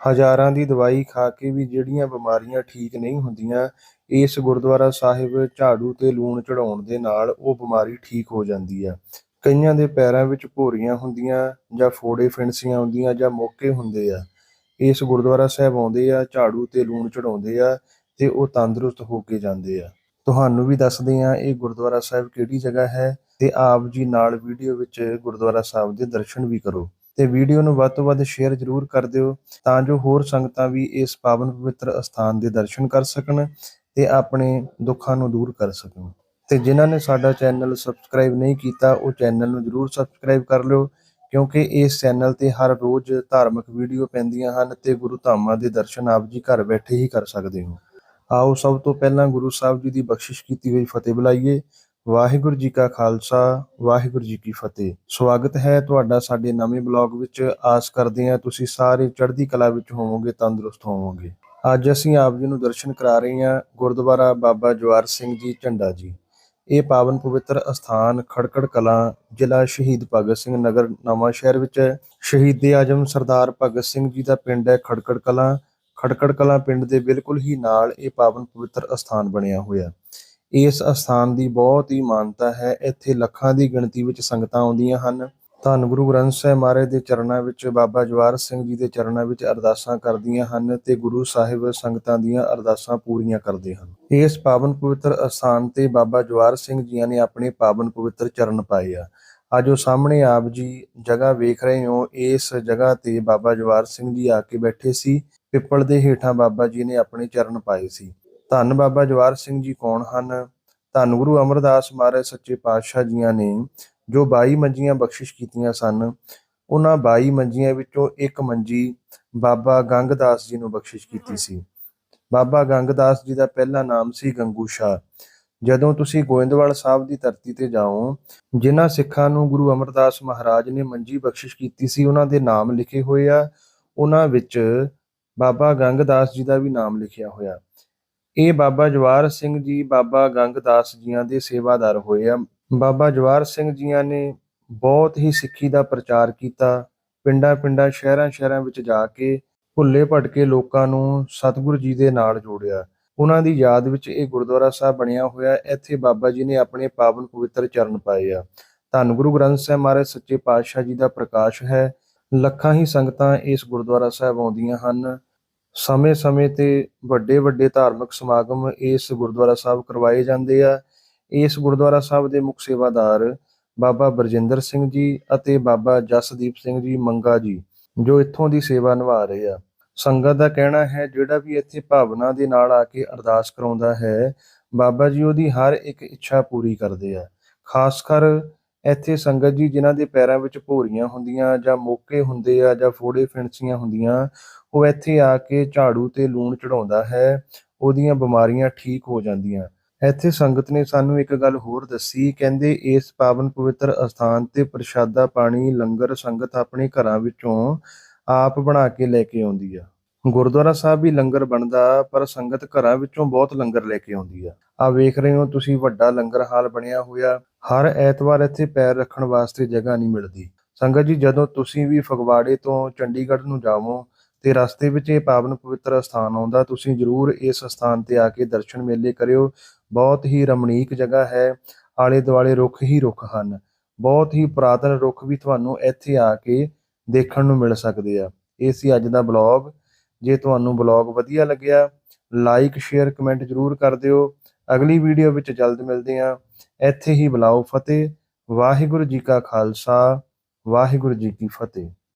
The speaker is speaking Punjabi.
ਹਜ਼ਾਰਾਂ ਦੀ ਦਵਾਈ ਖਾ ਕੇ ਵੀ ਜਿਹੜੀਆਂ ਬਿਮਾਰੀਆਂ ਠੀਕ ਨਹੀਂ ਹੁੰਦੀਆਂ, ਇਸ ਗੁਰਦੁਆਰਾ ਸਾਹਿਬ ਝਾੜੂ ਤੇ ਲੂਣ ਚੜਾਉਣ ਦੇ ਨਾਲ ਉਹ ਬਿਮਾਰੀ ਠੀਕ ਹੋ ਜਾਂਦੀ ਆ। ਕਈਆਂ ਦੇ ਪੈਰਾਂ ਵਿੱਚ ਭੋਰੀਆਂ ਹੁੰਦੀਆਂ ਜਾਂ ਫੋੜੇ ਫਿੰਸੀਆਂ ਹੁੰਦੀਆਂ ਜਾਂ ਮੋਕੇ ਹੁੰਦੇ ਆ। ਇਸ ਗੁਰਦੁਆਰਾ ਸਾਹਿਬ ਆਉਂਦੇ ਆ, ਝਾੜੂ ਤੇ ਲੂਣ ਚੜਾਉਂਦੇ ਆ ਤੇ ਉਹ ਤੰਦਰੁਸਤ ਹੋ ਕੇ ਜਾਂਦੇ ਆ। ਤੁਹਾਨੂੰ ਵੀ ਦੱਸਦੇ ਆ ਇਹ ਗੁਰਦੁਆਰਾ ਸਾਹਿਬ ਕਿਹੜੀ ਜਗ੍ਹਾ ਹੈ ਤੇ ਆਪ ਜੀ ਨਾਲ ਵੀਡੀਓ ਵਿੱਚ ਗੁਰਦੁਆਰਾ ਸਾਹਿਬ ਦੇ ਦਰਸ਼ਨ ਵੀ ਕਰੋ। ਤੇ ਵੀਡੀਓ ਨੂੰ ਵੱਧ ਤੋਂ ਵੱਧ ਸ਼ੇਅਰ ਜ਼ਰੂਰ ਕਰ ਦਿਓ ਤਾਂ ਜੋ ਹੋਰ ਸੰਗਤਾਂ ਵੀ ਇਸ ਪਾਵਨ ਪਵਿੱਤਰ ਅਸਥਾਨ ਦੇ ਦਰਸ਼ਨ ਕਰ ਸਕਣ ਤੇ ਆਪਣੇ ਦੁੱਖਾਂ ਨੂੰ ਦੂਰ ਕਰ ਸਕਣ। ਤੇ ਜਿਨ੍ਹਾਂ ਨੇ ਸਾਡਾ ਚੈਨਲ ਸਬਸਕ੍ਰਾਈਬ ਨਹੀਂ ਕੀਤਾ, ਉਹ ਚੈਨਲ ਨੂੰ ਜ਼ਰੂਰ ਸਬਸਕ੍ਰਾਈਬ ਕਰ ਲਿਓ ਕਿਉਂਕਿ ਇਸ ਚੈਨਲ ਤੇ ਹਰ ਰੋਜ਼ ਧਾਰਮਿਕ ਵੀਡੀਓ ਪੈਂਦੀਆਂ ਹਨ ਤੇ ਗੁਰੂ ਧਾਮਾਂ ਦੇ ਦਰਸ਼ਨ ਆਪ ਜੀ ਘਰ ਬੈਠੇ ਹੀ ਕਰ ਸਕਦੇ ਹੋ। ਆਓ ਸਭ ਤੋਂ ਪਹਿਲਾਂ ਗੁਰੂ ਸਾਹਿਬ ਜੀ ਦੀ ਬਖਸ਼ਿਸ਼ ਕੀਤੀ ਹੋਈ ਫਤਿਹ ਬੁਲਾਈਏ। ਵਾਹਿਗੁਰੂ ਜੀ ਕਾ ਖਾਲਸਾ, ਵਾਹਿਗੁਰੂ ਜੀ ਕੀ ਫਤਿਹ। ਸਵਾਗਤ ਹੈ ਤੁਹਾਡਾ ਸਾਡੇ ਨਵੇਂ ਬਲੌਗ ਵਿੱਚ। ਆਸ ਕਰਦੇ ਹਾਂ ਤੁਸੀਂ ਸਾਰੇ ਚੜ੍ਹਦੀ ਕਲਾ ਵਿੱਚ ਹੋਵੋਗੇ, ਤੰਦਰੁਸਤ ਹੋਵੋਗੇ। ਅੱਜ ਅਸੀਂ ਆਪ ਜੀ ਨੂੰ ਦਰਸ਼ਨ ਕਰਾ ਰਹੇ ਹਾਂ ਗੁਰਦੁਆਰਾ ਬਾਬਾ ਜਵਾਰ ਸਿੰਘ ਜੀ ਝੰਡਾ ਜੀ। ਇਹ ਪਾਵਨ ਪਵਿੱਤਰ ਅਸਥਾਨ ਖੜਕੜ ਕਲਾਂ, ਜ਼ਿਲ੍ਹਾ ਸ਼ਹੀਦ ਭਗਤ ਸਿੰਘ ਨਗਰ, ਨਵਾਂ ਸ਼ਹਿਰ ਵਿੱਚ ਹੈ। ਸ਼ਹੀਦ ਆਜਮ ਸਰਦਾਰ ਭਗਤ ਸਿੰਘ ਜੀ ਦਾ ਪਿੰਡ ਹੈ ਖੜਕੜ ਕਲਾਂ। ਖੜਕੜ ਕਲਾਂ ਪਿੰਡ ਦੇ ਬਿਲਕੁਲ ਹੀ ਨਾਲ ਇਹ ਪਾਵਨ ਪਵਿੱਤਰ ਅਸਥਾਨ ਬਣਿਆ ਹੋਇਆ। ਇਸ ਅਸਥਾਨ ਦੀ ਬਹੁਤ ਹੀ ਮਾਨਤਾ ਹੈ। ਇੱਥੇ ਲੱਖਾਂ ਦੀ ਗਿਣਤੀ ਵਿੱਚ ਸੰਗਤਾਂ ਆਉਂਦੀਆਂ ਹਨ। ਧੰਨ ਗੁਰੂ ਗ੍ਰੰਥ ਸਾਹਿਬ ਮਹਾਰਾਜ ਦੇ ਚਰਨਾਂ ਵਿੱਚ ਬਾਬਾ ਜਵਾਰ ਸਿੰਘ ਜੀ ਦੇ ਚਰਨਾਂ ਵਿੱਚ ਅਰਦਾਸਾਂ ਕਰਦੀਆਂ ਹਨ ਤੇ ਗੁਰੂ ਸਾਹਿਬ ਸੰਗਤਾਂ ਦੀਆਂ ਅਰਦਾਸਾਂ ਪੂਰੀਆਂ ਕਰਦੇ ਹਨ। ਇਸ ਪਾਵਨ ਪਵਿੱਤਰ ਅਸਥਾਨ ਤੇ ਬਾਬਾ ਜਵਾਰ ਸਿੰਘ ਜੀਆਂ ਨੇ ਆਪਣੇ ਪਾਵਨ ਪਵਿੱਤਰ ਚਰਨ ਪਾਏ ਆ। ਅੱਜ ਉਹ ਸਾਹਮਣੇ ਆਪ ਜੀ ਜਗ੍ਹਾ ਵੇਖ ਰਹੇ ਹੋ। ਇਸ ਜਗ੍ਹਾ ਤੇ ਬਾਬਾ ਜਵਾਰ ਸਿੰਘ ਜੀ ਆ ਕੇ ਬੈਠੇ ਸੀ। ਪਿੱਪਲ ਦੇ ਹੇਠਾਂ ਬਾਬਾ ਜੀ ਨੇ ਆਪਣੇ ਚਰਨ ਪਾਏ ਸੀ। ਧੰਨ ਬਾਬਾ ਜਵਾਰ ਸਿੰਘ ਜੀ ਕੌਣ ਹਨ? ਧੰਨ ਗੁਰੂ ਅਮਰਦਾਸ ਮਹਾਰਾਜ ਸੱਚੇ ਪਾਤਸ਼ਾਹ ਜੀਆਂ ਨੇ, ਜੋ 22 ਮੰਜੀਆਂ ਬਖਸ਼ਿਸ਼ ਕੀਤੀਆਂ ਸਨ। ਉਹਨਾਂ 22 ਮੰਜੀਆਂ ਵਿੱਚੋਂ ਇੱਕ ਮੰਜੀ ਬਾਬਾ ਗੰਗਦਾਸ ਜੀ ਨੂੰ ਬਖਸ਼ਿਸ਼ ਕੀਤੀ ਸੀ। ਬਾਬਾ ਗੰਗਦਾਸ ਜੀ ਦਾ ਪਹਿਲਾ ਨਾਮ ਸੀ ਗੰਗੂ ਸ਼ਾਹ। ਜਦੋਂ ਤੁਸੀਂ ਗੋਇੰਦਵਾਲ ਸਾਹਿਬ ਦੀ ਧਰਤੀ ਤੇ ਜਾਓ, ਜਿਨ੍ਹਾਂ ਸਿੱਖਾਂ ਨੂੰ ਗੁਰੂ ਅਮਰਦਾਸ ਮਹਾਰਾਜ ਨੇ ਮੰਜੀ ਬਖਸ਼ਿਸ਼ ਕੀਤੀ ਸੀ, ਉਹਨਾਂ ਦੇ ਨਾਮ ਲਿਖੇ ਹੋਏ ਆ। ਉਹਨਾਂ ਵਿੱਚ ਬਾਬਾ ਗੰਗਦਾਸ ਜੀ ਦਾ ਵੀ ਨਾਮ ਲਿਖਿਆ ਹੋਇਆ। ਇਹ ਬਾਬਾ ਜਵਾਰ ਸਿੰਘ ਜੀ, ਬਾਬਾ ਗੰਗਦਾਸ ਜੀਆਂ ਦੇ ਸੇਵਾਦਾਰ ਹੋਏ ਆ। ਬਾਬਾ ਜਵਾਰ ਸਿੰਘ ਜੀਆਂ ਨੇ ਬਹੁਤ ਹੀ ਸਿੱਖੀ ਦਾ ਪ੍ਰਚਾਰ ਕੀਤਾ। ਪਿੰਡਾਂ ਪਿੰਡਾਂ ਸ਼ਹਿਰਾਂ ਸ਼ਹਿਰਾਂ ਵਿੱਚ ਜਾ ਕੇ ਭੁੱਲੇ ਭਟਕੇ ਲੋਕਾਂ ਨੂੰ ਸਤਿਗੁਰੂ ਜੀ ਦੇ ਨਾਲ ਜੋੜਿਆ। ਉਹਨਾਂ ਦੀ ਯਾਦ ਵਿੱਚ ਇਹ ਗੁਰਦੁਆਰਾ ਸਾਹਿਬ ਬਣਿਆ ਹੋਇਆ। ਇੱਥੇ ਬਾਬਾ ਜੀ ਨੇ ਆਪਣੇ ਪਾਵਨ ਪਵਿੱਤਰ ਚਰਨ ਪਾਏ ਆ। ਧੰਨ ਗੁਰੂ ਗ੍ਰੰਥ ਸਾਹਿਬ ਮਹਾਰਾਜ, ਸੱਚੇ ਪਾਤਸ਼ਾਹ ਜੀ ਦਾ ਪ੍ਰਕਾਸ਼ ਹੈ। ਲੱਖਾਂ ਹੀ ਸੰਗਤਾਂ ਇਸ ਗੁਰਦੁਆਰਾ ਸਾਹਿਬ ਆਉਂਦੀਆਂ ਹਨ। ਸਮੇਂ-ਸਮੇਂ ਤੇ ਵੱਡੇ ਵੱਡੇ ਧਾਰਮਿਕ ਸਮਾਗਮ ਇਸ ਗੁਰਦੁਆਰਾ ਸਾਹਿਬ ਕਰਵਾਏ ਜਾਂਦੇ ਆ। ਇਸ ਗੁਰਦੁਆਰਾ ਸਾਹਿਬ ਦੇ ਮੁੱਖ ਸੇਵਾਦਾਰ ਬਾਬਾ ਬਰਜਿੰਦਰ ਸਿੰਘ ਜੀ ਅਤੇ ਬਾਬਾ ਜਸਦੀਪ ਸਿੰਘ ਜੀ ਮੰਗਾ ਜੀ, ਜੋ ਇੱਥੋਂ ਦੀ ਸੇਵਾ ਨਿਭਾ ਰਹੇ ਆ। ਸੰਗਤ ਦਾ ਕਹਿਣਾ ਹੈ, ਜਿਹੜਾ ਵੀ ਇੱਥੇ ਭਾਵਨਾ ਦੇ ਨਾਲ ਆ ਕੇ ਅਰਦਾਸ ਕਰਾਉਂਦਾ ਹੈ, ਬਾਬਾ ਜੀ ਉਹਦੀ ਹਰ ਇੱਕ ਇੱਛਾ ਪੂਰੀ ਕਰਦੇ ਆ। ਖਾਸ ਕਰ ਇੱਥੇ ਸੰਗਤ ਜੀ ਜਿਨ੍ਹਾਂ ਦੇ ਪੈਰਾਂ ਵਿੱਚ ਭੋਰੀਆਂ ਹੁੰਦੀਆਂ ਜਾਂ ਮੋਕੇ ਹੁੰਦੇ ਆ ਜਾਂ ਫੋੜੇ ਫਿਣਸੀਆਂ ਹੁੰਦੀਆਂ, ਉਹ ਇੱਥੇ ਆ ਕੇ ਝਾੜੂ ਤੇ ਲੂਣ ਚੜਾਉਂਦਾ ਹੈ, ਉਹਦੀਆਂ ਬਿਮਾਰੀਆਂ ਠੀਕ ਹੋ ਜਾਂਦੀਆਂ। ਇੱਥੇ ਸੰਗਤ ਨੇ ਸਾਨੂੰ ਇੱਕ ਗੱਲ ਹੋਰ ਦੱਸੀ, ਕਹਿੰਦੇ ਇਸ ਪਾਵਨ ਪਵਿੱਤਰ ਅਸਥਾਨ ਤੇ ਪ੍ਰਸ਼ਾਦਾ ਪਾਣੀ, ਲੰਗਰ ਸੰਗਤ ਆਪਣੇ ਘਰਾਂ ਵਿੱਚੋਂ ਆਪ ਬਣਾ ਕੇ ਲੈ ਕੇ ਆਉਂਦੀ ਆ। ਗੁਰਦੁਆਰਾ ਸਾਹਿਬ ਵੀ ਲੰਗਰ ਬਣਦਾ, ਪਰ ਸੰਗਤ ਘਰਾਂ ਵਿੱਚੋਂ ਬਹੁਤ ਲੰਗਰ ਲੈ ਕੇ ਆਉਂਦੀ ਆ। ਆ ਵੇਖ ਰਹੇ ਹੋ ਤੁਸੀਂ, ਵੱਡਾ ਲੰਗਰ ਹਾਲ ਬਣਿਆ ਹੋਇਆ। ਹਰ ਐਤਵਾਰ ਇੱਥੇ ਪੈਰ ਰੱਖਣ ਵਾਸਤੇ ਜਗ੍ਹਾ ਨਹੀਂ ਮਿਲਦੀ। ਸੰਗਤ ਜੀ, ਜਦੋਂ ਤੁਸੀਂ ਵੀ ਫਗਵਾੜੇ ਤੋਂ ਚੰਡੀਗੜ੍ਹ ਨੂੰ ਜਾਵੋ ਤੇ ਰਸਤੇ ਵਿੱਚ ਇਹ ਪਾਵਨ ਪਵਿੱਤਰ ਸਥਾਨ ਆਉਂਦਾ, ਤੁਸੀਂ ਜਰੂਰ ਇਸ ਸਥਾਨ ਤੇ ਆ ਕੇ ਦਰਸ਼ਨ ਮੇਲੇ ਕਰਿਓ। ਬਹੁਤ ਹੀ ਰਮਣੀਕ ਜਗ੍ਹਾ ਹੈ ਆਲੇ ਦੁਆਲੇ ਰੁੱਖ ਹੀ ਰੁੱਖ ਹਨ। ਬਹੁਤ ਹੀ ਪੁਰਾਤਨ ਰੁੱਖ ਵੀ ਤੁਹਾਨੂੰ ਇੱਥੇ ਆ ਕੇ ਦੇਖਣ ਨੂੰ ਮਿਲ ਸਕਦੇ ਆ। ਇਹ ਸੀ ਅੱਜ ਦਾ ਬਲੌਗ। ਜੇ ਤੁਹਾਨੂੰ ਬਲੌਗ ਵਧੀਆ ਲੱਗਿਆ, ਲਾਈਕ, ਸ਼ੇਅਰ, ਕਮੈਂਟ ਜਰੂਰ ਕਰ ਦਿਓ। ਅਗਲੀ ਵੀਡੀਓ ਵਿੱਚ ਜਲਦ ਮਿਲਦੇ ਹਾਂ। ਇੱਥੇ ਹੀ ਬੁਲਾਓ ਫਤਿਹ। ਵਾਹਿਗੁਰੂ ਜੀ ਕਾ ਖਾਲਸਾ, ਵਾਹਿਗੁਰੂ ਜੀ ਕੀ ਫਤਿਹ।